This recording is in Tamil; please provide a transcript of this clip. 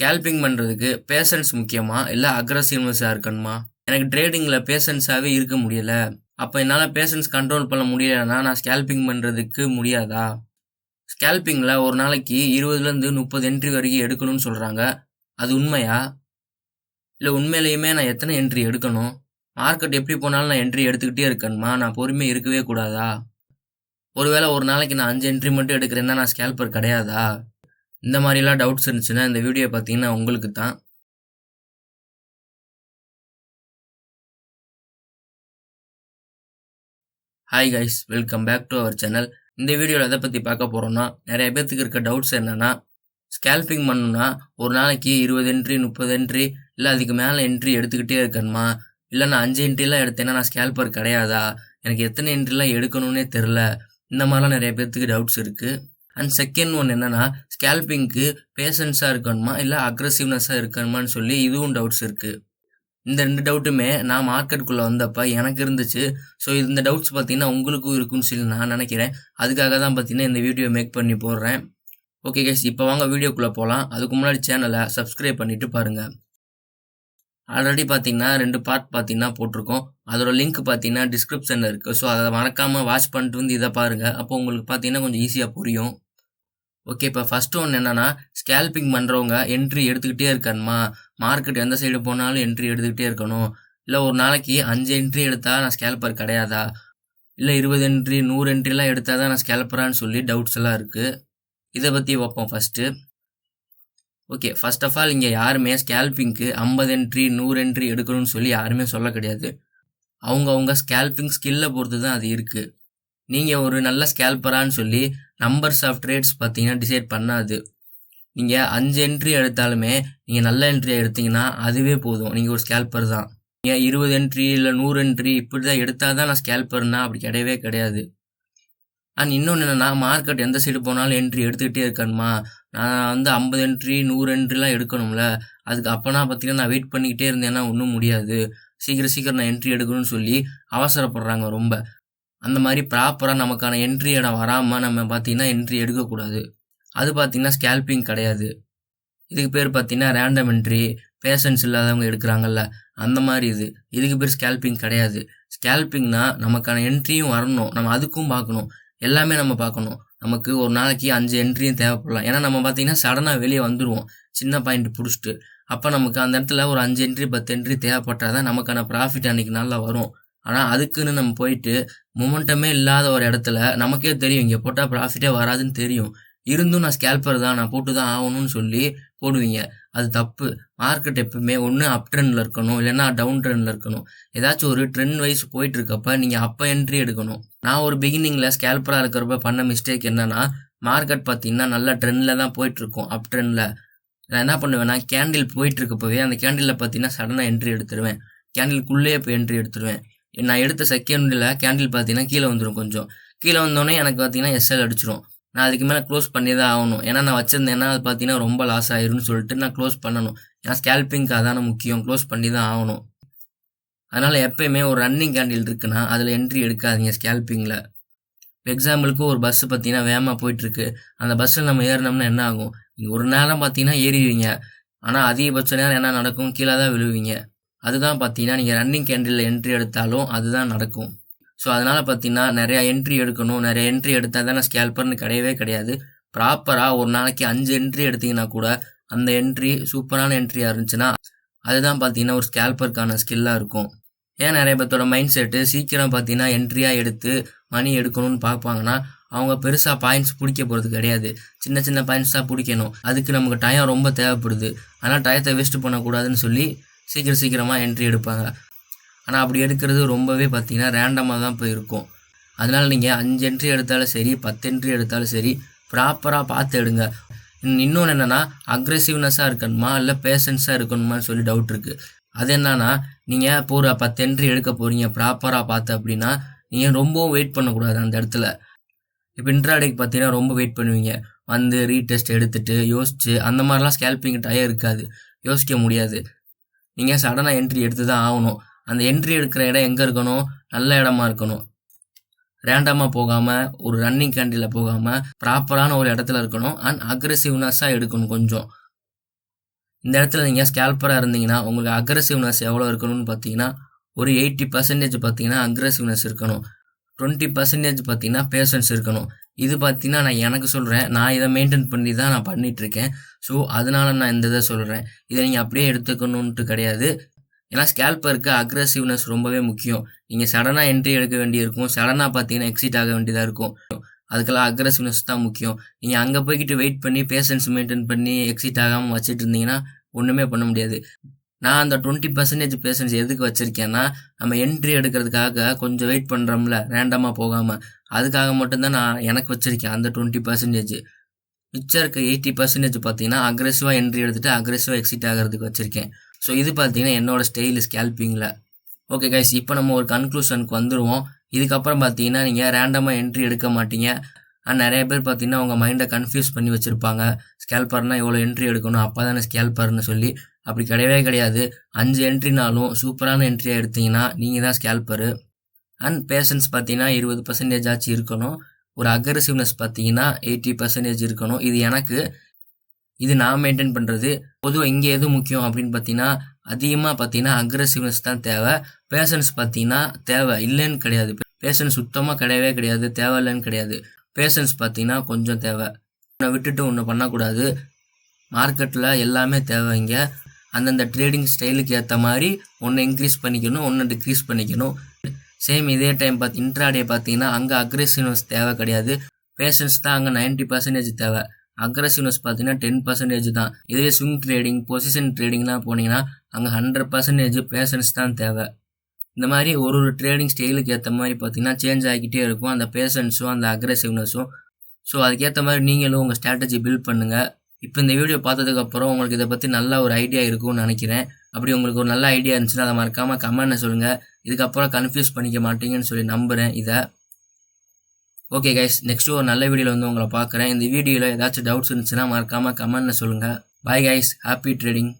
ஸ்கேல்பிங் பண்ணுறதுக்கு பேஷன்ஸ் முக்கியமா? இல்லை அக்ரஸிவ்னஸாக இருக்கணுமா? எனக்கு ட்ரேடிங்கில் பேஷன்ஸாகவே இருக்க முடியல. அப்போ என்னால் பேஷன்ஸ் கண்ட்ரோல் பண்ண முடியலைன்னா நான் ஸ்கேல்பிங் பண்ணுறதுக்கு முடியாதா? ஸ்கேல்பிங்கில் ஒரு நாளைக்கு இருபதுலேருந்து முப்பது என்ட்ரி வரைக்கும் எடுக்கணும்னு சொல்கிறாங்க அது உண்மையா? இல்லை உண்மையிலையுமே நான் எத்தனை என்ட்ரி எடுக்கணும்? மார்க்கெட் எப்படி போனாலும் நான் என்ட்ரி எடுத்துக்கிட்டே இருக்கணுமா? நான் பொறுமையாக இருக்கவே கூடாதா? ஒருவேளை ஒரு நாளைக்கு நான் அஞ்சு என்ட்ரி மட்டும் எடுக்கிறேன்னா நான் ஸ்கேல்பர் கிடையாதா? இந்த மாதிரிலாம் டவுட்ஸ் இருந்துச்சுன்னா இந்த வீடியோ பார்த்தீங்கன்னா உங்களுக்கு தான் hi guys welcome back to our channel இந்த வீடியோவில் எதை பற்றி பார்க்க போகிறோம்னா நிறைய பேர்த்துக்கு இருக்க டவுட்ஸ் என்னென்னா ஸ்கேல்பிங் பண்ணணும்னா ஒரு நாளைக்கு இருபது என்ட்ரி முப்பது என்ட்ரி இல்லை அதுக்கு மேலே என்ட்ரி எடுத்துக்கிட்டே இருக்கணுமா? இல்லை நான் அஞ்சு என்ட்ரிலாம் எடுத்தேன்னா நான் ஸ்கேல்பர் கிடையாதா? எனக்கு எத்தனை என்ட்ரிலாம் எடுக்கணும்னே தெரில இந்த மாதிரிலாம் நிறைய பேர்த்துக்கு டவுட்ஸ் இருக்குது அண்ட் செகண்ட் ஒன் என்னென்னா ஸ்கேல்பிங்க்கு பேஷன்ஸாக இருக்கணுமா? இல்லை அக்ரஸிவ்னஸாக இருக்கணுமான்னு சொல்லி இதுவும் டவுட்ஸ் இருக்குது இந்த ரெண்டு டவுட்டுமே நான் மார்க்கெட்டுக்குள்ளே வந்தப்போ எனக்கு இருந்துச்சு. ஸோ இந்த டவுட்ஸ் பார்த்தீங்கன்னா உங்களுக்கும் இருக்குன்னு சொல்லி நான் நினைக்கிறேன். அதுக்காக தான் பார்த்தீங்கன்னா இந்த வீடியோ மேக் பண்ணி போடுறேன். ஓகே கேஸ் இப்போ வாங்க வீடியோக்குள்ளே போகலாம் அதுக்கு முன்னாடி சேனலை சப்ஸ்கிரைப் பண்ணிவிட்டு பாருங்கள் ஆல்ரெடி பார்த்தீங்கன்னா ரெண்டு பார்ட் பார்த்தீங்கன்னா போட்டிருக்கோம். அதோட லிங்க் பார்த்தீங்கன்னா டிஸ்கிரிப்ஷனில் இருக்குது ஸோ அதை மறக்காமல் வாட்ச் பண்ணிட்டு வந்து இதை பாருங்கள் அப்போ உங்களுக்கு பார்த்தீங்கன்னா கொஞ்சம் ஈஸியாக புரியும். ஓகே இப்போ ஃபஸ்ட்டு ஒன்று என்னென்னா ஸ்கேல்பிங் பண்ணுறவங்க என்ட்ரி எடுத்துக்கிட்டே இருக்கணுமா? மார்க்கெட் எந்த சைடு போனாலும் என்ட்ரி எடுத்துக்கிட்டே இருக்கணும். இல்லை ஒரு நாளைக்கு அஞ்சு என்ட்ரி எடுத்தால் நான் ஸ்கேல்பர் கிடையாதா? இல்லை இருபது என்ட்ரி நூறு என்ட்ரிலாம் எடுத்தால் தான் நான் ஸ்கேல்பரான்னு சொல்லி டவுட்ஸ் எல்லாம் இருக்குது இதை பற்றி வைப்போம் first okay first of all இங்கே யாருமே ஸ்கேல்பிங்க்கு ஐம்பது என்ட்ரி நூறு என்ட்ரி எடுக்கணும்னு சொல்லி யாருமே சொல்ல கிடையாது. அவங்க அவங்க ஸ்கேல்பிங் ஸ்கில்லை பொறுத்து தான் அது இருக்குது நீங்கள் ஒரு நல்ல ஸ்கேல்பரான்னு சொல்லி நம்பர்ஸ் ஆஃப் ட்ரேட்ஸ் பார்த்தீங்கன்னா டிசைட் பண்ணாது. நீங்கள் அஞ்சு என்ட்ரி எடுத்தாலுமே நீங்கள் நல்ல என்ட்ரி எடுத்தீங்கன்னா அதுவே போதும். நீங்கள் ஒரு ஸ்கேல்பர் தான். நீங்கள் இருபது என்ட்ரி இல்லை நூறு என்ட்ரி இப்படி தான் எடுத்தால் தான் நான் ஸ்கேல்பர்னா அப்படி கிடையவே கிடையாது. அண்ட் இன்னொன்று என்னென்னா மார்க்கெட் எந்த சைடு போனாலும் என்ட்ரி எடுத்துக்கிட்டே இருக்கணுமா? நான் வந்து ஐம்பது என்ட்ரி நூறு என்ட்ரிலாம் எடுக்கணும்ல. அதுக்கு அப்போனா பார்த்தீங்கன்னா நான் வெயிட் பண்ணிக்கிட்டே இருந்தேன்னா ஒன்றும் முடியாது. சீக்கிரம் சீக்கிரம் நான் என்ட்ரி எடுக்கணும்னு சொல்லி அவசரப்படுறாங்க ரொம்ப. அந்த மாதிரி ப்ராப்பராக நமக்கான என்ட்ரி இடம் வராமல் நம்ம பார்த்தீங்கன்னா என்ட்ரி எடுக்கக்கூடாது. அது பார்த்திங்கன்னா ஸ்கேல்பிங் கிடையாது. இதுக்கு பேர் பார்த்தீங்கன்னா ரேண்டம் என்ட்ரி பேஷன்ஸ் இல்லாதவங்க எடுக்கிறாங்கல்ல அந்த மாதிரி இது. இதுக்கு பேர் ஸ்கேல்பிங் கிடையாது. ஸ்கேல்பிங்னா நமக்கான என்ட்ரியும் வரணும். நம்ம அதுக்கும் பார்க்கணும் எல்லாமே நம்ம பார்க்கணும் நமக்கு ஒரு நாளைக்கு அஞ்சு என்ட்ரியும் தேவைப்படலாம். ஏன்னா நம்ம பார்த்தீங்கன்னா சடனாக வெளியே வந்துடுவோம் சின்ன பாயிண்ட் பிடிச்சிட்டு. அப்போ நமக்கு அந்த இடத்துல ஒரு அஞ்சு என்ட்ரி பத்து என்ட்ரி தேவைப்பட்டால் தான் நமக்கான ப்ராஃபிட் அன்றைக்கி நல்லா வரும். ஆனால் அதுக்குன்னு நம்ம போயிட்டு மொமெண்டமே இல்லாத ஒரு இடத்துல நமக்கே தெரியும் இங்கே போட்டால் ப்ராஃபிட்டே வராதுன்னு தெரியும். இருந்தும் நான் ஸ்கேல்பர் தான் நான் போட்டு தான் ஆகணும்னு சொல்லி போடுவீங்க. அது தப்பு. மார்க்கெட் எப்பவுமே ஒன்று அப் ட்ரெண்டில் இருக்கணும் இல்லைன்னா டவுன் ட்ரெண்டில் இருக்கணும். ஏதாச்சும் ஒரு ட்ரெண்ட் வைஸ் போயிட்டு இருக்கப்ப நீங்கள் அப்போ என்ட்ரி எடுக்கணும். நான் ஒரு பிகினிங்கில் ஸ்கேல்பராக இருக்கிறப்ப பண்ண மிஸ்டேக் என்னன்னா மார்க்கெட் பார்த்தீங்கன்னா நல்ல ட்ரெண்டில் தான் போயிட்டுருக்கும் அப் ட்ரெண்டில் நான் என்ன பண்ணுவேன்னா கேண்டில் போயிட்டு இருக்கப்பவே அந்த கேண்டிலில் பார்த்தீங்கன்னா சடனாக என்ட்ரி எடுத்துருவேன். கேண்டிலுக்குள்ளேயே போய் என்ட்ரி எடுத்துருவேன். நான் எடுத்த செகண்டில் கேண்டில் பார்த்தீங்கன்னா கீழே வந்துடும் கொஞ்சம். கீழே வந்தோடனே எனக்கு பார்த்தீங்கன்னா எஸ்எல் அடிச்சிடும் நான் அதுக்கு மேலே க்ளோஸ் பண்ணி தான் ஆகணும். ஏன்னா நான் வச்சிருந்தேன்னா அது பார்த்தீங்கன்னா ரொம்ப லாஸ் ஆயிரும்னு சொல்லிட்டு நான் க்ளோஸ் பண்ணணும். ஏன்னா ஸ்கேல்பிங்க்கு அதான முக்கியம். க்ளோஸ் பண்ணி தான் ஆகணும். அதனால் எப்பயுமே ஒரு ரன்னிங் கேண்டில் இருக்குன்னா அதில் என்ட்ரி எடுக்காதீங்க ஸ்கேல்பிங்கில் எக்ஸாம்பிளுக்கு ஒரு பஸ்ஸு பார்த்தீங்கன்னா வேகமாக போயிட்டுருக்கு. அந்த பஸ்ஸில் நம்ம ஏறினோம்னா என்ன ஆகும்? நீங்கள் ஒரு நேரம் பார்த்தீங்கன்னா ஏறிடுவீங்க. ஆனால் அதிகபட்ச நேரம் என்ன நடக்கும்? கீழே தான் விழுவீங்க. அதுதான் பார்த்தீங்கன்னா நீங்கள் ரன்னிங் கேண்டில் என்ட்ரி எடுத்தாலும் அதுதான் நடக்கும். ஸோ அதனால் பார்த்தீங்கன்னா நிறையா என்ட்ரி எடுக்கணும். நிறைய என்ட்ரி எடுத்தால் தானே ஸ்கேல்பர்னு கிடையவே கிடையாது. ப்ராப்பராக ஒரு நாளைக்கு அஞ்சு என்ட்ரி எடுத்தீங்கன்னா கூட அந்த என்ட்ரி சூப்பரான என்ட்ரியாக இருந்துச்சுன்னா அதுதான் பார்த்தீங்கன்னா ஒரு ஸ்கேல்பருக்கான ஸ்கில்லாக இருக்கும். ஏன் நிறைய பேர்த்தோட மைண்ட் செட்டு சீக்கிரம் பார்த்தீங்கன்னா என்ட்ரியாக எடுத்து மணி எடுக்கணும்னு பார்ப்பாங்கன்னா அவங்க பெருசாக பாயிண்ட்ஸ் பிடிக்க போகிறது கிடையாது. சின்ன சின்ன பாயிண்ட்ஸ் தான் பிடிக்கணும். அதுக்கு நமக்கு டயம் ரொம்ப தேவைப்படுது. ஆனால் டயத்தை வேஸ்ட் பண்ணக்கூடாதுன்னு சொல்லி சீக்கிரம் சீக்கிரமாக என்ட்ரி எடுப்பாங்க. ஆனால் அப்படி எடுக்கிறது ரொம்பவே பார்த்திங்கன்னா ரேண்டமாக தான் போயிருக்கும். அதனால் நீங்கள் அஞ்சு என்ட்ரி எடுத்தாலும் சரி பத்து என்ட்ரி எடுத்தாலும் சரி ப்ராப்பராக பார்த்து எடுங்க. இன்னொன்று என்னென்னா அக்ரெசிவ்னஸாக இருக்கணுமா இல்லை பேஷன்ஸாக இருக்கணுமான்னு சொல்லி டவுட் இருக்குது அது என்னன்னா நீங்கள் இப்போ ஒரு பத்து என்ட்ரி எடுக்க போகிறீங்க ப்ராப்பராக பார்த்து அப்படின்னா நீங்கள் ரொம்பவும் வெயிட் பண்ணக்கூடாது அந்த இடத்துல. இப்போ இன்ட்ராடேக்கு பார்த்தீங்கன்னா ரொம்ப வெயிட் பண்ணுவீங்க. வந்து ரீடெஸ்ட் எடுத்துட்டு யோசிச்சு அந்த மாதிரிலாம் ஸ்கேல்பிங் டயர் இருக்காது. யோசிக்க முடியாது. நீங்கள் சடனாக என்ட்ரி எடுத்து தான் ஆகணும். அந்த என்ட்ரி எடுக்கிற இடம் எங்கே இருக்கணும்? நல்ல இடமா இருக்கணும். ரேண்டமாக போகாமல் ஒரு ரன்னிங் கண்ட்ரியில் போகாமல் ப்ராப்பரான ஒரு இடத்துல இருக்கணும். அண்ட் அக்ரெசிவ்னஸாக எடுக்கணும் கொஞ்சம். இந்த இடத்துல நீங்கள் ஸ்கேல்பராக இருந்தீங்கன்னா உங்களுக்கு அக்ரெசிவ்னஸ் எவ்வளோ இருக்கணும்னு பார்த்தீங்கன்னா ஒரு எயிட்டி பர்சன்டேஜ் பார்த்தீங்கன்னா அக்ரெசிவ்னஸ் இருக்கணும். டுவெண்ட்டி பர்சன்டேஜ் பார்த்தீங்கன்னா பேஷன்ஸ் இருக்கணும். இது பார்த்தீங்கன்னா நான் எனக்கு சொல்கிறேன் நான் இதை மெயின்டைன் பண்ணி தான் நான் பண்ணிகிட்ருக்கேன் ஸோ அதனால நான் இந்த இதை சொல்கிறேன் இதை நீங்கள் அப்படியே எடுத்துக்கணுன்ட்டு கிடையாது. ஏன்னா ஸ்கேல்பருக்கு அக்ரஸிவ்னஸ் ரொம்பவே முக்கியம். நீங்கள் சடனாக என்ட்ரி எடுக்க வேண்டியிருக்கும். சடனாக பார்த்தீங்கன்னா எக்ஸிட் ஆக வேண்டியதாக இருக்கும். அதுக்கெல்லாம் அக்ரஸிவ்னஸ் தான் முக்கியம். நீங்கள் அங்கே போய்கிட்டு வெயிட் பண்ணி பேஷன்ஸ் மெயின்டைன் பண்ணி எக்ஸிட் ஆகாமல் வச்சுட்டு இருந்தீங்கன்னா ஒன்றுமே பண்ண முடியாது. நான் அந்த டுவெண்ட்டி பர்சன்டேஜ் பேஷன்ஸ் எதுக்கு வச்சுருக்கேன்னா நம்ம என்ட்ரி எடுக்கிறதுக்காக கொஞ்சம் வெயிட் பண்ணுறோம்ல ரேண்டமாக போகாமல் அதுக்காக மட்டும்தான் நான் எனக்கு வச்சுருக்கேன் அந்த டுவெண்ட்டி பர்சன்டேஜ் மிச்சம் இருக்க எயிட்டி பர்சன்டேஜ் பார்த்தீங்கன்னா அக்ரெசிவாக என்ட்ரி எடுத்துகிட்டு அக்ரெசிவாக எக்ஸிட் ஆகிறதுக்கு வச்சுருக்கேன். ஸோ இது பார்த்தீங்கன்னா என்னோட ஸ்டைல் ஸ்கேல்பிங்கில் ஓகே கைஸ் இப்போ நம்ம ஒரு கன்க்ளூஷனுக்கு வந்துடுவோம் இதுக்கப்புறம் பார்த்தீங்கன்னா நீங்கள் ரேண்டமாக என்ட்ரி எடுக்க மாட்டீங்க. ஆனால் நிறைய பேர் பார்த்தீங்கன்னா உங்கள் மைண்டை கன்ஃபியூஸ் பண்ணி வச்சுருப்பாங்க. ஸ்கேல்பர்னால் எவ்வளோ என்ட்ரி எடுக்கணும் அப்போ தானே ஸ்கேல்பர்னு சொல்லி. அப்படி கிடையவே கிடையாது. அஞ்சு என்ட்ரினாலும் சூப்பரான என்ட்ரியாக எடுத்தீங்கன்னா நீங்கள் தான் ஸ்கேல்பரு அண்ட் பேஷன்ஸ் பார்த்தீங்கன்னா இருபது பர்சன்டேஜ் ஆச்சு இருக்கணும். ஒரு அக்ரெசிவ்னஸ் பார்த்தீங்கன்னா எயிட்டி பர்சன்டேஜ் இருக்கணும். இது எனக்கு இது நான் மெயின்டைன் பண்ணுறது பொதுவாக இங்கே எது முக்கியம் அப்படின்னு பார்த்தீங்கன்னா அதிகமாக பார்த்தீங்கன்னா அக்ரெசிவ்னஸ் தான் தேவை. பேஷன்ஸ் பார்த்தீங்கன்னா தேவை இல்லைன்னு கிடையாது. பேஷன்ஸ் சுத்தமாக கிடையவே கிடையாது. தேவையில்லைன்னு கிடையாது. பேஷன்ஸ் பார்த்தீங்கன்னா கொஞ்சம் தேவை. ஒன்றை விட்டுட்டு ஒன்று பண்ணக்கூடாது. மார்க்கெட்டில் எல்லாமே தேவை இங்கே. அந்தந்த ட்ரேடிங் ஸ்டைலுக்கு ஏற்ற மாதிரி ஒன்று இன்க்ரீஸ் பண்ணிக்கணும் ஒன்று டிக்ரீஸ் பண்ணிக்கணும். சேம் இதே டைம் பார்த்து இன்ட்ராடே பார்த்தீங்கன்னா அங்கே அக்ரெசிவ்னஸ் தேவை கிடையாது. பேஷன்ஸ் தான் அங்கே நைன்ட்டி பர்சன்டேஜ் தேவை. அக்ரெசிவ்னஸ் பார்த்தீங்கன்னா டென் பர்சன்டேஜ் தான். இதுவே ஸ்விங் ட்ரேடிங் பொசிஷன் ட்ரேடிங்லாம் போனீங்கன்னா அங்கே ஹண்ட்ரட் பர்சன்டேஜ் பேஷன்ஸ் தான் தேவை. இந்த மாதிரி ஒரு ஒரு ட்ரேடிங் ஸ்டைலுக்கு ஏற்ற மாதிரி பார்த்தீங்கன்னா சேஞ்ச் ஆகிக்கிட்டே இருக்கும். அந்த பேஷன்ஸும் அந்த அக்ரெசிவ்னஸும் ஸோ அதுக்கேற்ற மாதிரி நீங்களும் உங்கள் ஸ்ட்ராட்டஜி பில்ட் பண்ணுங்கள் இப்போ இந்த வீடியோ பார்த்ததுக்கப்புறம் உங்களுக்கு இதை பற்றி நல்ல ஒரு ஐடியா இருக்கும்னு நினைக்கிறேன். அப்படி உங்களுக்கு ஒரு நல்ல ஐடியா இருந்துச்சுன்னா அதை மறக்காமல் கமெண்ட்டில் சொல்லுங்கள் இதுக்கப்புறம் கன்ஃபியூஸ் பண்ணிக்க மாட்டீங்கன்னு சொல்லி நம்புகிறேன் இதை. ஓகே கைஸ் நெக்ஸ்ட் ஒரு நல்ல வீடியோவில் வந்து உங்களை பார்க்குறேன். இந்த வீடியோவில் ஏதாச்சும் டவுட்ஸ் இருந்துச்சுன்னா மறக்காமல் கமெண்ட்டில் சொல்லுங்கள் பாய் கைஸ் ஹாப்பி ட்ரேடிங்